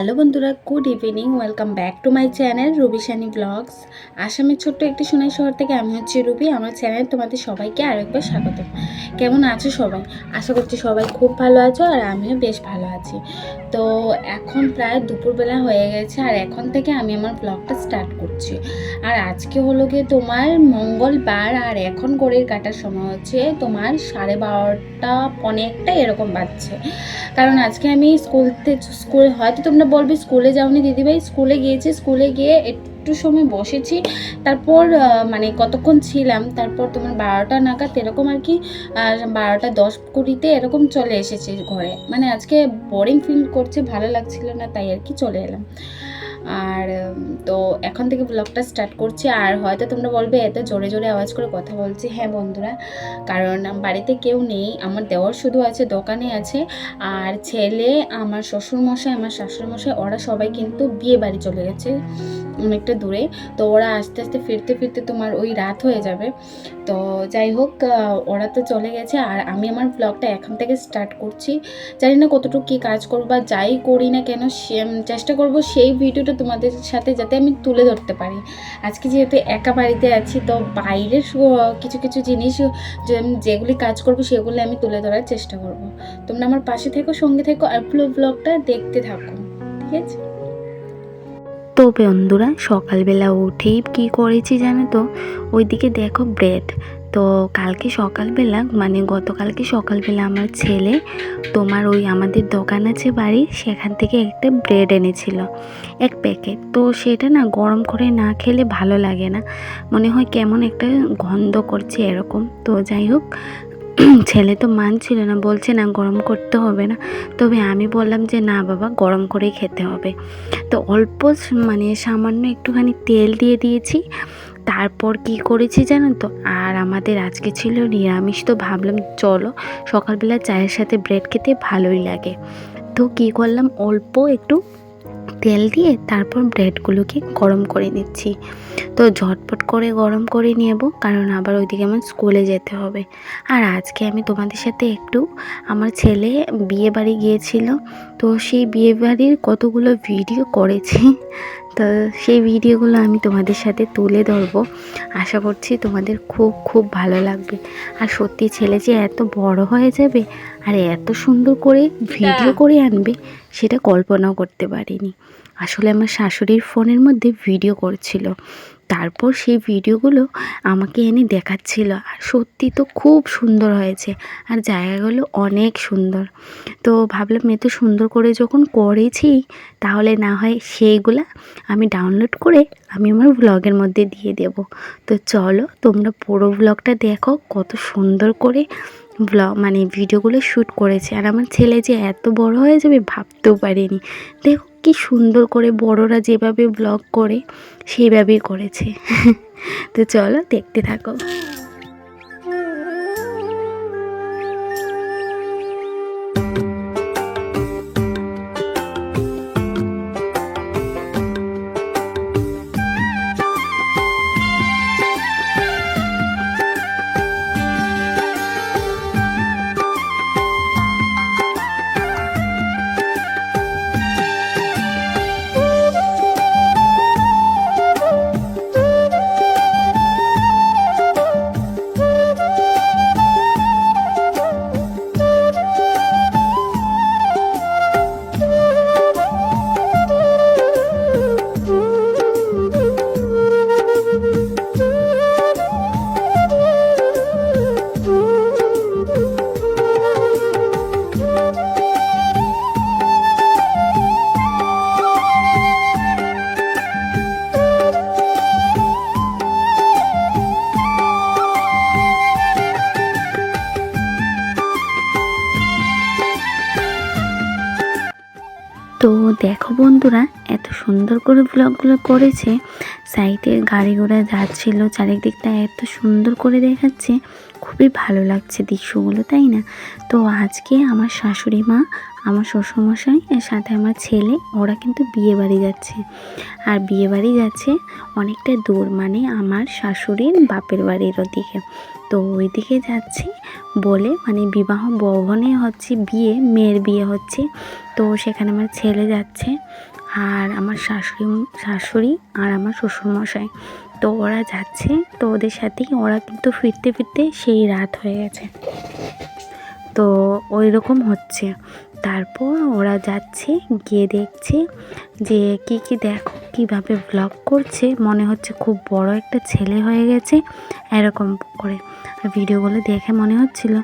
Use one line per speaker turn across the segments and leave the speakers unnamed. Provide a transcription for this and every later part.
Hello বন্ধুরা good evening welcome back to my channel Ruby Sunny blogs আসামের ছোট্ট একটি সোনাই শহর থেকে আমি হচ্ছি রুবি আমার চ্যানেল তোমাদের সবাইকে আরেকবার স্বাগত। কেমন আছো সবাই? আশা করছি সবাই খুব ভালো আছো আর আমিও বেশ ভালো আছি। তো এখন প্রায় দুপুরবেলা হয়ে গেছে আর এখন থেকে আমি আমার ব্লগটা স্টার্ট করছি। আর আজকে হলো গিয়ে তোমার মঙ্গলবার, আর এখন ঘড়ির কাটার সময় হচ্ছে তোমার সাড়ে বারোটা পনে একটা এরকম বাজছে। কারণ আজকে আমি স্কুলতে স্কুল, হয়তো তোমরা বলবে স্কুলে যাওনি দিদিভাই, স্কুলে গিয়েছি, স্কুলে গিয়ে একটু সময় বসেছি। তারপর মানে কতক্ষণ ছিলাম, তারপর তোমার বারোটা নাগাদ এরকম আর কি বারোটা দশ কুড়িতে এরকম চলে এসেছি ঘরে। মানে আজকে বোরিং ফিল করছে, ভালো লাগছিল না, তাই আর কি চলে এলাম। আর তো এখন থেকে ব্লগটা স্টার্ট করছি। আর হয়তো তোমরা বলবে, এত জোরে জোরে আওয়াজ করে কথা বলছি। হ্যাঁ বন্ধুরা, কারণ বাড়িতে কেউ নেই, আমার দেওয়ার শুধু আছে, দোকানে আছে। আর ছেলে, আমার শ্বশুরমশাই, আমার শাশুড়িমশাই, ওরা সবাই কিন্তু বিয়ে বাড়ি চলে গেছে। অনেকটা দূরে। তো ওরা আস্তে আস্তে ফিরতে ফিরতে তোমার ওই রাত হয়ে যাবে। তো যাই হোক ওরা তো চলে গেছে। আর আমি আমার ব্লগটা এখন থেকে স্টার্ট করছি। জানি না কতটুকু কী কাজ করব বা যাই করি না কেন চেষ্টা করব সেই ভিডিওটা তোমাদের সাথে যাতে আমি তুলে ধরতে পারি। আজকে যেহেতু একা বাড়িতে আছি, তো বাইরের কিছু কিছু জিনিস যেগুলি কাজ করব সেগুলি আমি তুলে ধরার চেষ্টা করব। তোমরা আমার পাশে থেকো, সঙ্গে থেকো, আর ব্লগটা দেখতে থাকো। ঠিক আছে?
তো বন্ধুরা সকালবেলা উঠেই কি করেছি জানো তো? ওইদিকে দেখো ব্রেড তো কালকে সকালবেলা মানে গতকালকে সকালবেলা আমার ছেলে তোমার ওই আমাদের দোকান আছে বাড়ি সেখান থেকে একটা ব্রেড এনেছিল, এক প্যাকেট তো সেটা না গরম করে না খেলে ভালো লাগে না। মনে হয় কেমন একটা গন্ধ করছে এরকম। তো যাই হোক ছেলে তো মানছিল না, বলছে না গরম করতে হবে না। তবে আমি বললাম যে, না বাবা, গরম করেই খেতে হবে। তো অল্প মানে সামান্য একটুখানি তেল দিয়ে দিয়েছি। তারপর কি করেছি জানো তো? আর আমাদের আজকে ছিল নিরামিষ, তো ভাবলাম চলো, সকালবেলা চায়ের সাথে ব্রেড খেতে ভালোই লাগে। তো কী করলাম, অল্প একটু তেল দিয়ে তারপর ব্রেডগুলোকে গরম করে নিচ্ছি। তো ঝটপট করে গরম করে নেব, কারণ আবার ওইদিকে আমার স্কুলে যেতে হবে। আর আজকে আমি তোমাদের সাথে একটু আমার ছেলে বিয়ে বাড়ি গিয়েছিল, তো সেই বিয়ে বাড়ির কতগুলো ভিডিও করেছি, তো সেই ভিডিওগুলো আমি তোমাদের সাথে তুলে ধরবো। আশা করছি তোমাদের খুব খুব ভালো লাগবে। আর সত্যি ছেলে যে এত বড় হয়ে যাবে আর এত সুন্দর করে ভিডিও করে আনবে সেটা কল্পনাও করতে পারিনি। আসলে আমার শাশুড়ির ফোনের মধ্যে ভিডিও করছিল। তারপর সেই ভিডিওগুলো আমাকে এনে দেখাচ্ছিল। আর সত্যি তো খুব সুন্দর হয়েছে। আর জায়গাগুলো অনেক সুন্দর। তো ভাবলাম এত সুন্দর করে যখন করেছি, তাহলে না হয় সেইগুলা আমি ডাউনলোড করে আমি আমার ব্লগের মধ্যে দিয়ে দেব। তো চলো, তোমরা পুরো ব্লগটা দেখো, কত সুন্দর করে ব্লগ মানে ভিডিওগুলো শ্যুট করেছে। আর আমার ছেলে যে এত বড় হয়ে যাবে ভাবতেও পারিনি। দেখো কি সুন্দর করে বড়রা যেভাবে ব্লগ করে সেইভাবেই করেছে। তো চলো দেখতে থাকো। তো দেখো বন্ধুরা, এত সুন্দর করে ব্লগগুলো করেছে। সাইডে গাড়ি ঘোড়া যাচ্ছিল, চারিদিকটা এত সুন্দর করে দেখাচ্ছে। খুবই ভালো লাগছে দৃশ্যগুলো, তাই না? তো আজকে আমার শাশুড়ি মা, আমার শ্বশুরমশাই এর সাথে আমার ছেলে, ওরা কিন্তু বিয়ে বাড়ি যাচ্ছে। আর বিয়ে বাড়ি যাচ্ছে অনেকটা দূর মানে আমার শাশুড়ির বাপের বাড়ির ওদিকে। তো ওইদিকে যাচ্ছি বলে মানে বিবাহ ভবনে হচ্ছে বিয়ে, মেয়ের বিয়ে হচ্ছে। তো সেখানে আমার ছেলে যাচ্ছে আর আমার শাশুড়ি শাশুড়ি আর আমার শ্বশুরমশাই। তো ওরা যাচ্ছে, তো ওদের সাথেই ওরা কিন্তু ফিরতে ফিরতে সেই রাত হয়ে গেছে। তো ওই রকম হচ্ছে। তারপর ওরা যাচ্ছে, গিয়ে দেখছে যে কি কি দেখো, কীভাবে ব্লগ করছে। মনে হচ্ছে খুব বড় একটা ছেলে হয়ে গেছে, এরকম করে। ভিডিওগুলো দেখে মনে হচ্ছিল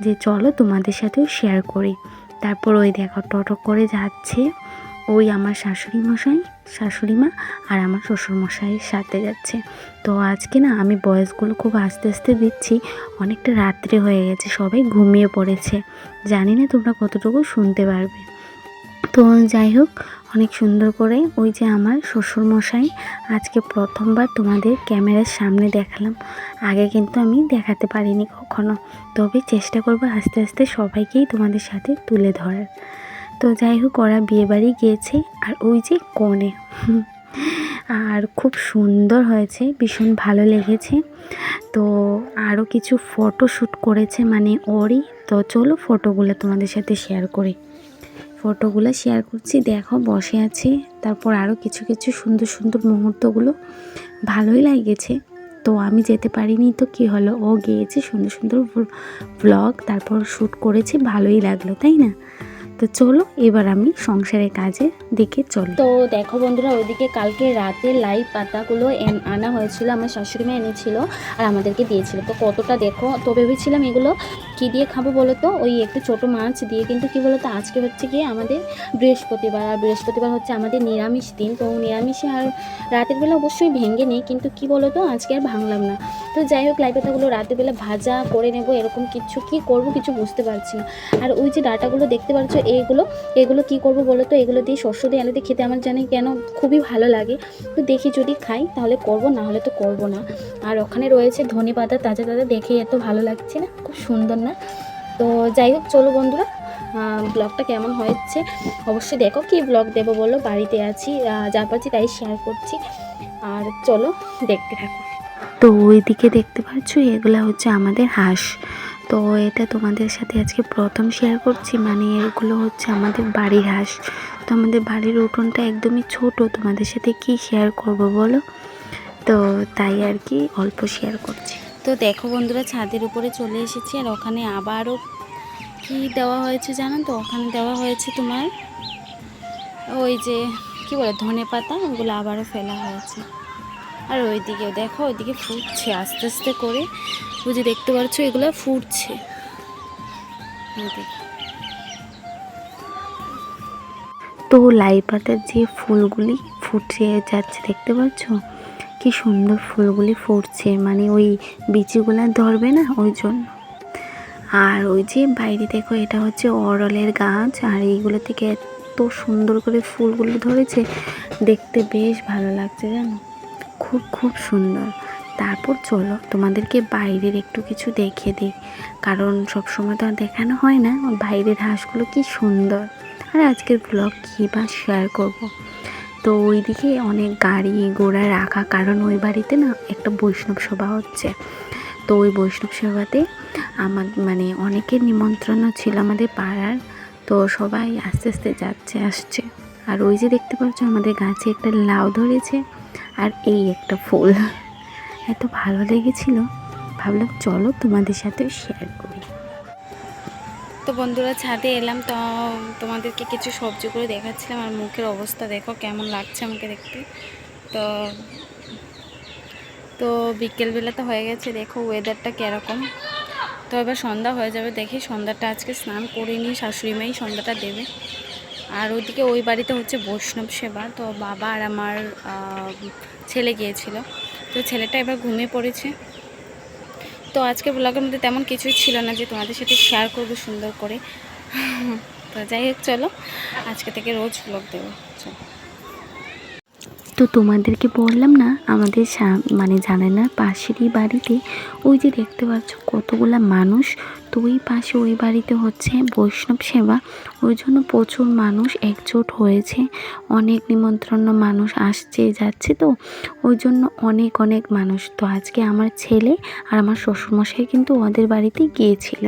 যে চলো তোমাদের সাথেও শেয়ার করি। তারপর ওই দেখো, টোটো করে যাচ্ছে। ওই আমার শাশুড়ি মশাই শাশুড়ি মা আর আমার শ্বশুর মশাইয়ের সাথে যাচ্ছে। তো আজকে না আমি বয়সগুলো খুব আস্তে আস্তে দিচ্ছি অনেকটা রাত্রে হয়ে গেছে, সবাই ঘুমিয়ে পড়েছে। জানি না তোমরা কতটুকু শুনতে পারবে। তো যাই হোক, অনেক সুন্দর করে ওই যে আমার শ্বশুর মশাই আজকে প্রথমবার তোমাদের ক্যামেরার সামনে দেখালাম। আগে কিন্তু আমি দেখাতে পারিনি কখনো। তবে চেষ্টা করব আস্তে আস্তে সবাইকেই তোমাদের সাথে তুলে ধরার। তো যাই হোক, ওরা বিয়েবাড়ি গিয়েছে আর ওই যে কনে। আর খুব সুন্দর হয়েছে, ভীষণ ভালো লেগেছে। তো আরও কিছু ফটো শ্যুট করেছে মানে ওরই। তো চলো ফটোগুলো তোমাদের সাথে শেয়ার করি। ফটোগুলো শেয়ার করছি, দেখো বসে আছে। তারপর আরও কিছু কিছু সুন্দর সুন্দর মুহূর্তগুলো। ভালোই লাগেছে। তো আমি যেতে পারিনি তো কি হলো? ও গিয়েছে সুন্দর সুন্দর ব্লগ তারপর শ্যুট করেছে, ভালোই লাগল, তাই না? তো চলো, এবার আমি সংসারের কাজে দিকে চলো।
তো দেখো বন্ধুরা, ওইদিকে কালকে রাতে লাইভ পাতাগুলো আনা হয়েছিল, আমার শাশুড়ি মা এনেছিল আর আমাদেরকে দিয়েছিল। তো কতটা দেখো, তো ভেবেছিলাম এগুলো কি দিয়ে খাব বলো তো? ওই একটু ছোট মাছ দিয়ে, কিন্তু কি বলো তো, আজকে হচ্ছে গিয়ে আমাদের বৃহস্পতিবার, আর বৃহস্পতিবার হচ্ছে আমাদের নিরামিষ দিন। তো নিরামিষে আর রাতের বেলা অবশ্যই ভেঙে নেই, কিন্তু কি বলো তো, আজকে আর ভাঙলাম না। তো যাই হোক, লাই পাতাগুলো রাতের বেলা ভাজা করে নেব, এরকম কিছু কি করব কিছু বুঝতে পারছি না। আর ওই যে ডাটাগুলো দেখতে পাচ্ছ এগুলো এগুলো কি করব বলো তো এগুলো দিয়ে শস্য দিয়ে আলু দিয়ে খেতে আমার জানি কেন খুবই ভালো লাগে। তো দেখি যদি খাই, তাহলে করব, না হলে তো করব না। আর ওখানে রয়েছে ধনে পাতা, তাজা তাজা দেখেই এত ভালো লাগছে না, খুব সুন্দর না। তো যাই হোক, চলো বন্ধুরা ব্লগটা কেমন হয়েছে অবশ্যই দেখো, কি ব্লগ দেবো বলো? বাড়িতে আছি যা পাচ্ছি তাই শেয়ার করছি। আর চলো, দেখতে থাকো।
তো ওইদিকে দেখতে পাচ্ছ, এগুলা হচ্ছে আমাদের হাঁস। তো এটা তোমাদের সাথে আজকে প্রথম শেয়ার করছি। মানে এগুলো হচ্ছে আমাদের বাড়ির হাঁস। তো আমাদের বাড়ির উঠোনটা একদমই ছোট। তোমাদের সাথে কি শেয়ার করব বলো? তো তাই আর কি অল্প শেয়ার করছি।
তো দেখো বন্ধুরা, ছাদের উপরে চলে এসেছি আর ওখানে আবারও কি দেওয়া হয়েছে জানো তো? ওখানে দেওয়া হয়েছে তোমার ওই যে, কি বলে ধনে পাতা ওগুলো আবারও ফেলা হয়েছে। আর ওইদিকে, দেখো, ওইদিকে ফুটছে, আস্তে আস্তে করে। যে দেখতে পাচ্ছ, এগুলো ফুটছে।
তো লাই পাতার যে ফুলগুলি ফুটে যাচ্ছে, দেখতে পাচ্ছ? কি সুন্দর ফুলগুলি ফুটছে মানে ওই বিচিগুলা ধরবে না ওই জন্য? আর ওই যে বাইরে দেখো, এটা হচ্ছে অরলের গাছ, আর এইগুলো থেকে এত সুন্দর করে ফুলগুলো ধরেছে, দেখতে বেশ ভালো লাগছে জানো? খুব খুব সুন্দর। তারপর চলো, তোমাদেরকে বাইরের একটু কিছু দেখে দিই। কারণ সবসময় তো আর দেখানো হয় না, বাইরের হাঁসগুলো কি সুন্দর। আর আজকের ব্লগ কী বা শেয়ার করব। তো ওইদিকে অনেক গাড়ি ঘোড়া রাখা, কারণ ওই বাড়িতে না একটা বৈষ্ণব সভা হচ্ছে। তো ওই বৈষ্ণব সভাতে আমার মানে অনেকের নিমন্ত্রণও ছিল আমাদের পাড়ার। তো সবাই আস্তে আস্তে যাচ্ছে, আসছে। আর ওই যে দেখতে পাচ্ছ আমাদের গাছে একটা লাউ ধরেছে। আর এই একটা ফুল। এত ভালো লেগেছিল। ভাবলাম চলো তোমাদের সাথে শেয়ার করি।
তো বন্ধুরা, ছাদে এলাম তো তোমাদেরকে কিছু সবজি করে দেখাচ্ছিলাম আর মুখের অবস্থা দেখো কেমন লাগছে আমাকে দেখতে। তো তো বিকেলবেলা তো হয়ে গেছে, দেখো ওয়েদারটা কীরকম। তো এবার সন্ধ্যা হয়ে যাবে, দেখি সন্ধ্যাটা আজকে স্নান করিনি শাশুড়ি মাই সন্ধ্যাটা দেবে। আর ওইদিকে ওই বাড়িতে হচ্ছে বৈষ্ণব সেবা, তো বাবা আর আমার ছেলে গিয়েছিল। তো ছেলেটা এবার ঘুমিয়ে পড়েছে। তো আজকে ব্লগের মধ্যে তেমন কিছুই ছিল না যে তোমাদের সাথে শেয়ার করব সুন্দর করে। তো যাই হোক, চলো। আজকে থেকে রোজ ব্লগ দেবো। চলো।
তো তোমাদেরকে বললাম না, আমাদের মানে জানালার পাশেরই বাড়িতে ওই যে দেখতে পাচ্ছ কতগুলা মানুষ, তো ওই পাশে ওই বাড়িতে হচ্ছে বৈষ্ণব সেবা। ওই জন্য প্রচুর মানুষ একজোট হয়েছে, অনেক নিমন্ত্রণ মানুষ আসছে, যাচ্ছে তো। ওই জন্য অনেক অনেক মানুষ। তো আজকে আমার ছেলে আর আমার শ্বশুরমশাই কিন্তু ওদের বাড়িতে গিয়েছিল।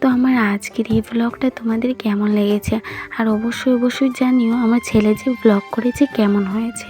তো আমার আজকের এই ব্লগটা তোমাদের কেমন লেগেছে? আর অবশ্যই অবশ্যই জানিও আমার ছেলে যে ব্লগ করেছে কেমন হয়েছে।